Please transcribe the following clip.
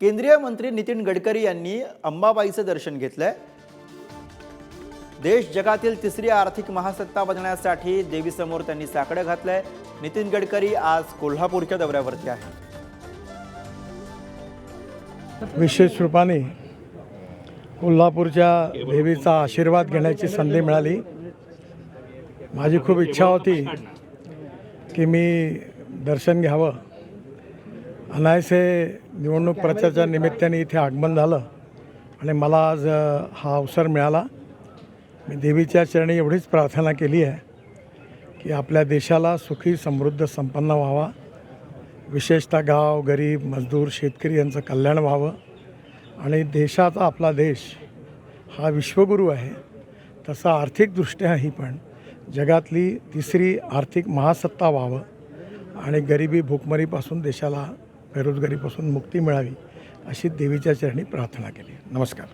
केंद्रीय मंत्री नितीन गडकरी यांनी अंबाबाईचं दर्शन घेतलंय. देश जगातील तिसरी आर्थिक महासत्ता बनण्यासाठी देवीसमोर त्यांनी साकडं घातलंय. नितीन गडकरी आज कोल्हापूरच्या दौऱ्यावरती आहे विशेष रूपाने कोल्हापूरच्या देवीचा आशीर्वाद घेण्याची संधी मिळाली. माझी खूप इच्छा होती की मी दर्शन घ्यावं. अनायसे निवडणूक प्रचाराच्या निमित्ताने इथे आगमन झालं आणि मला आज हा अवसर मिळाला. मी देवीच्या चरणी एवढीच प्रार्थना केली आहे की आपल्या देशाला सुखी समृद्ध संपन्न व्हावा. विशेषतः गाव गरीब मजदूर शेतकरी यांचं कल्याण व्हावं. आणि देशाचा आपला देश हा विश्वगुरू आहे. तसा आर्थिकदृष्ट्याही पण जगातली तिसरी आर्थिक महासत्ता व्हावं. आणि गरिबी भूकमरीपासून देशाला बेरोजगारीपासून मुक्ती मिळावी अशी देवीच्या चरणी प्रार्थना केली. नमस्कार.